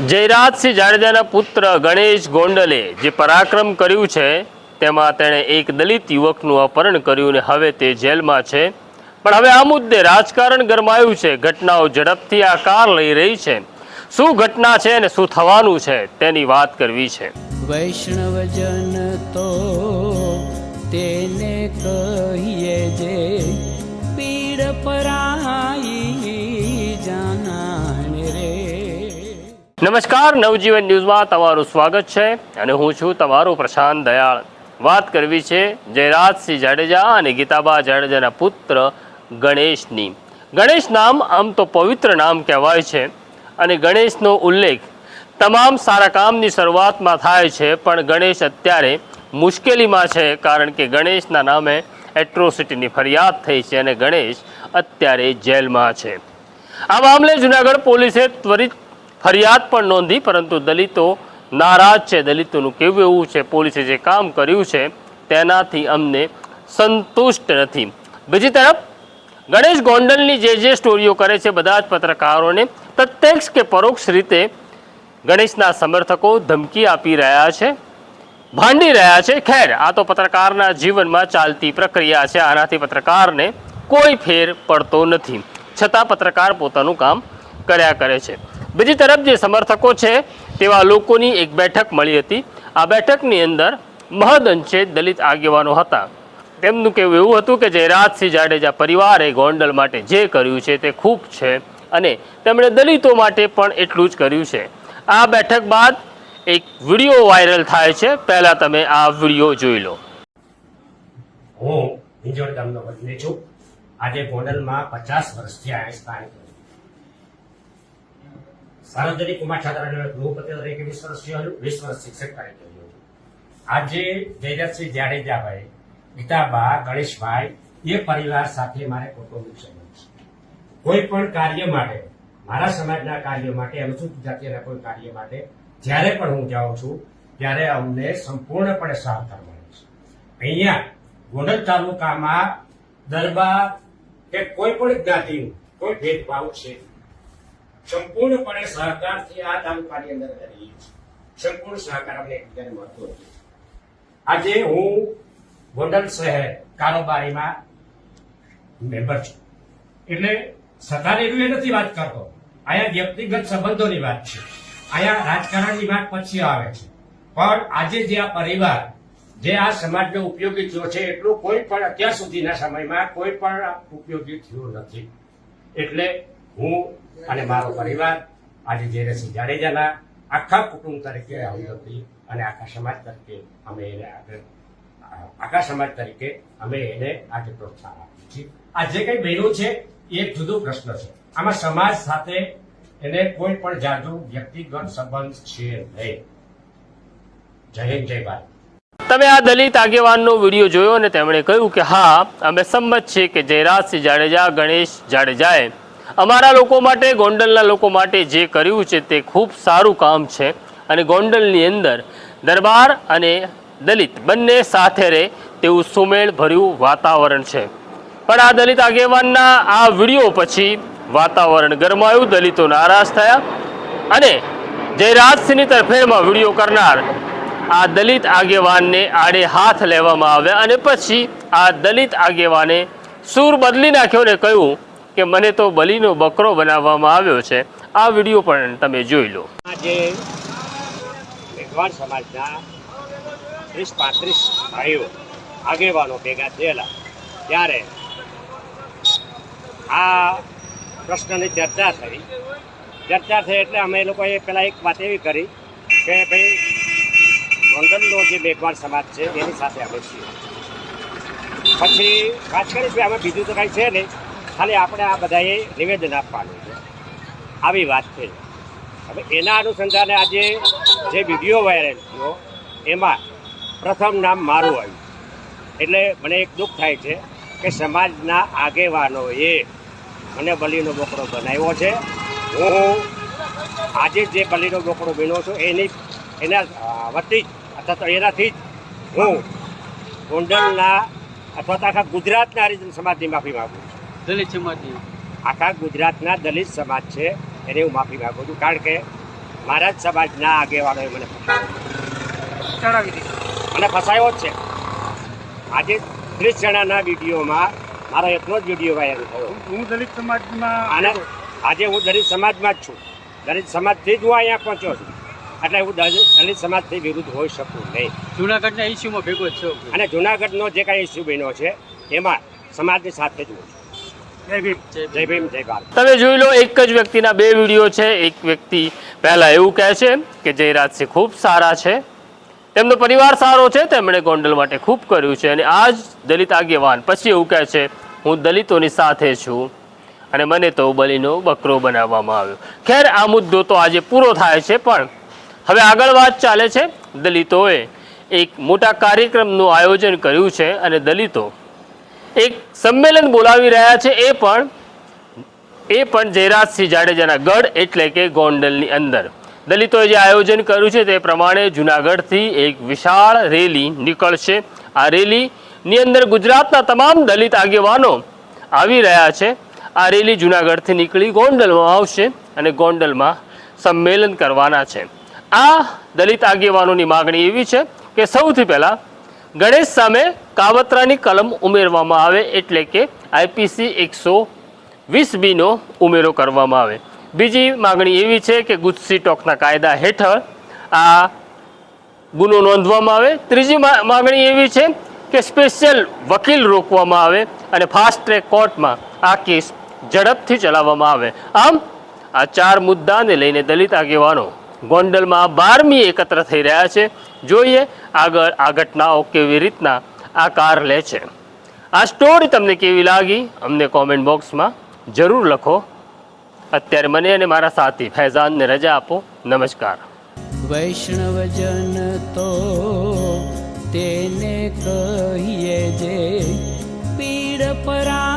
જયરાજસિંહ જાડેજાના પુત્ર ગણેશ ગોંડલે જે પરાક્રમ કર્યું છે, તેમાં તેણે એક દલિત યુવકનું અપહરણ કર્યું અને હવે તે જેલમાં છે. પણ હવે આ મુદ્દે રાજકારણ ગરમાયું છે. ઘટનાઓ ઝડપથી આકાર લઈ રહી છે. શું ઘટના છે અને શું થવાનું છે, તેની વાત કરવી છે. વૈષ્ણવજન તો તેને કહીએ જે પીડ પરાઈ નમસ્કાર, નવજીવન ન્યૂઝમાં તમારું સ્વાગત છે અને હું છું તમારો પ્રશાંત દયાળ. વાત કરવી છે જયરાજસિંહ જાડેજા અને ગીતાબા જાડેજાના પુત્ર ગણેશની. ગણેશ નામ આમ તો પવિત્ર નામ કહેવાય છે અને ગણેશનો ઉલ્લેખ તમામ સારા કામની શરૂઆતમાં થાય છે, પણ ગણેશ અત્યારે મુશ્કેલીમાં છે કારણ કે ગણેશના નામે એટ્રોસિટીની ફરિયાદ થઈ છે અને ગણેશ અત્યારે જેલમાં છે. આ મામલે જુનાગઢ પોલીસે ત્વરિત ફરિયાદ પણ નોંધી, પરંતુ દલિતો નારાજ છે. દલિતોનું કેવું એવું છે, પોલીસે જે કામ કર્યું છે, તેનાથી અમને સંતુષ્ટ નથી. બીજી તરફ, ગણેશ ગોંડલની જે જે સ્ટોરીઓ કરે છે, બધા જ પત્રકારોને પ્રત્યક્ષ કે પરોક્ષ રીતે ગણેશના સમર્થકો ધમકી આપી રહ્યા છે, ભાંડી રહ્યા છે. ખેર, આ તો પત્રકારના જીવનમાં ચાલતી પ્રક્રિયા છે. આનાથી પત્રકારને કોઈ ફેર પડતો નથી. છતાં પત્રકાર પોતાનું કામ કર્યા કરે છે. બીજી તરફ જે સમર્થકો છે, તેવા લોકોની એક બેઠક મળી હતી. આ બેઠકની અંદર મહદઅંશે દલિત આગેવાનો હતા. તેમનું કહેવું એવું હતું કે જયરાજસિંહ જાડેજા પરિવારે ગોંડલ માટે જે કર્યું છે તે ખૂબ છે અને તેમણે દલિતો માટે પણ એટલું જ કર્યું છે. આ બેઠક બાદ એક વીડિયો વાયરલ થાય છે. પહેલા તમે આ વીડિયો જોઈ લો. હું આજે ગોંડલમાં પચાસ વર્ષથી આ સ્થાનિક છું. સાર્વજનિક કુમાર છાત્રાલય ગૃહપતિ તરીકે વીસ વર્ષથી રહ્યો વીસ વર્ષ શિક્ષક તરીકે રહ્યો આજે જયરાજસિંહ જાડેજાભાઈ, ગીતાબા, ગણેશભાઈ, એ પરિવાર સાથે મારે કૌટુંબિક સંબંધ છે કોઈ પણ કાર્ય માટે, મારા સમાજના કાર્ય માટે અનુસૂચિત જાતિના કોઈ કાર્ય માટે, જ્યારે પણ હું જાઉં છું, ત્યારે અમને સંપૂર્ણપણે સહકાર મળે છે અહીંયા ગોંડલ તાલુકામાં દરબાર કે કોઈ પણ જ્ઞાતિનું કોઈ ભેદભાવ છે સંપૂર્ણપણે સહકારથી આ તાલુકાની અંદર કરીએ સંપૂર્ણ સહકાર અમને એકબીજાને મળતો હોય આજે હું ગોંડલ શહેર કારોબારીમાં મેમ્બર છું. એટલે સત્તાની નથી વાત કરતો. અહીંયા વ્યક્તિગત સંબંધોની વાત છે. અહીંયા રાજકારણની વાત પછી આવે છે. પણ આજે જે આ પરિવાર, જે આ સમાજને ઉપયોગી થયો છે, એટલું કોઈ પણ અત્યાર સુધીના સમયમાં કોઈ પણ ઉપયોગી થયું નથી. એટલે હું અને મારો પરિવાર આજે જયરસિંહ જાડેજાના આખા કુટુંબ તરીકે હતી અને આખા સમાજ તરીકે અમે એને આગળ, આખા સમાજ તરીકે અમે એને આજે પ્રોત્સાહન આપીએ છીએ. આ જે કંઈ બહેનો છે, એ જુદો પ્રશ્ન છે. આમાં સમાજ સાથે એને કોઈ પણ જાદુ વ્યક્તિગત સંબંધ છે નહીં. જય હિન્દ, જય ભારત. તમે આ દલિત આગેવાનનો વીડિયો જોયો અને તેમણે કહ્યું કે હા, અમે સંમત છીએ કે જયરાજસિંહ જાડેજા, ગણેશ જાડેજાએ અમારા લોકો માટે, ગોંડલના લોકો માટે જે કર્યું છે તે ખૂબ સારું કામ છે. અને ગોંડલની અંદર દરબાર અને દલિત બંને સાથે રહે તેવું સુમેળભર્યું વાતાવરણ છે. પણ આ દલિત આગેવાનના આ વીડિયો પછી વાતાવરણ ગરમાયું, દલિતો નારાજ થયા અને જયરાજસિંહની તરફેણમાં વીડિયો કરનાર આ દલિત આગેવાનને આડે હાથ લેવામાં આવ્યા અને પછી આ દલિત આગેવાને સૂર બદલી નાખ્યો ને કહ્યું કે મને તો બલીનો બકરો બનાવવામાં આવ્યો છે. આ વીડિયો પણ તમે જોઈ લો. આજે મેઘવાણ સમાજના ત્રીસ પાંત્રીસ ભાઈઓ આગેવાનો ભેગા થયેલા. ત્યારે આ પ્રશ્નની ચર્ચા થઈ. ચર્ચા થઈ એટલે અમે લોકોએ પહેલાં એક વાત એવી કરી કે ભાઈ ગોંડલનો જે મેઘવાણ સમાજ છે, એની સાથે અમે છીએ. પછી વાત કરી કે અમે બીજું તો કાંઈ છે નહીં. ખાલી આપણે આ બધાએ નિવેદન આપવાનું છે. આવી વાત છે. હવે એના અનુસંધાને આજે જે વીડિયો વાયરલ થયો, એમાં પ્રથમ નામ મારું આવ્યું. એટલે મને એક દુઃખ થાય છે કે સમાજના આગેવાનોએ મને બલીનો બોકડો બનાવ્યો છે. હું આજે જે બલીનો બોકડો બન્યો છું, એની, એના વતી જ, અથવા તો એનાથી જ હું ગોંડલના અથવા તો આખા ગુજરાતના હરિજન સમાજની માફી માગું દલિત સમાજની. આખા ગુજરાતના દલિત સમાજ છે એને હું માફી માગું છું. કારણ કે મારા જ સમાજના આગેવાનોએ મને ચડાવી દીધું. મને ફસાયો જ છે. આજે ત્રીસ જણાના વિડીયોમાં મારો એકનો જ વીડિયો વાયરલ થયો. હું દલિત સમાજમાં અને આજે હું દલિત સમાજમાં જ છું. દલિત સમાજથી જ હું અહીંયા પહોંચ્યો છું. એટલે હું દલિત સમાજથી વિરુદ્ધ હોઈ શકું નહીં. જુનાગઢના ઇસ્યુમાં ભેગો છો અને જુનાગઢનો જે કાંઈ ઇસ્યુ બન્યો છે એમાં સમાજની સાથે જ હું છું. તમે જોઈ લો એક જ વ્યક્તિના બે વીડિયો છે. એક વ્યક્તિ પહેલા એવું કહે છે કે જયરાજસિંહ ખૂબ સારા છે. તેમનો પરિવાર સારો છે. તેમણે ગોંડલ માટે ખૂબ કર્યું છે. અને આ જ દલિત આગેવાન પછી એવું કહે છે હું દલિતોની સાથે છું અને મને તો બલીનો બકરો બનાવવામાં આવ્યો. ખેર આ મુદ્દો તો આજે પૂરો થાય છે પણ હવે આગળ વાત ચાલે છે. દલિતોએ એક મોટા કાર્યક્રમનું આયોજન કર્યું છે અને દલિતો એક સંમેલન બોલાવી રહ્યા છે, એ પણ એ પણ જયરાજસિંહ જાડેજાના ગઢ એટલે કે ગોંડલની અંદર. દલિતોએ જે આયોજન કર્યું છે તે પ્રમાણે જુનાગઢથી એક વિશાળ રેલી નીકળશે. આ રેલીની અંદર ગુજરાતના તમામ દલિત આગેવાનો આવી રહ્યા છે. આ રેલી જુનાગઢથી નીકળી ગોંડલમાં આવશે અને ગોંડલમાં સંમેલન કરવાના છે. આ દલિત આગેવાનોની માગણી એવી છે કે સૌથી પહેલાં ગણેશ સામે કાવતરાની કલમ ઉમેરવામાં આવે એટલે કે આઈપીસી એકસો વીસ બીનો ઉમેરો કરવામાં આવે. બીજી માગણી એવી છે કે ગુજસી ટોકના કાયદા હેઠળ આ ગુનો નોંધવામાં આવે. ત્રીજી માગણી એવી છે કે સ્પેશિયલ વકીલ રોકવામાં આવે અને ફાસ્ટ ટ્રેક કોર્ટમાં આ કેસ ઝડપથી ચલાવવામાં આવે. આમ, આ ચાર મુદ્દાને લઈને દલિત આગેવાનો ગોંડલમાં બારમી એકત્ર થઈ રહ્યા છે. જોઈએ આગળ આ ઘટનાઓ કેવી રીતના આકાર લે છે. આ સ્ટોરી તમને કેવી લાગી? અમને કોમેન્ટ બોક્સમાં જરૂર લખો. અત્યારે મને અને મારા સાથી ફૈઝાનને રજા આપો. નમસ્કાર. વૈષ્ણવજન તો તેને કહીએ જે પીડ પરા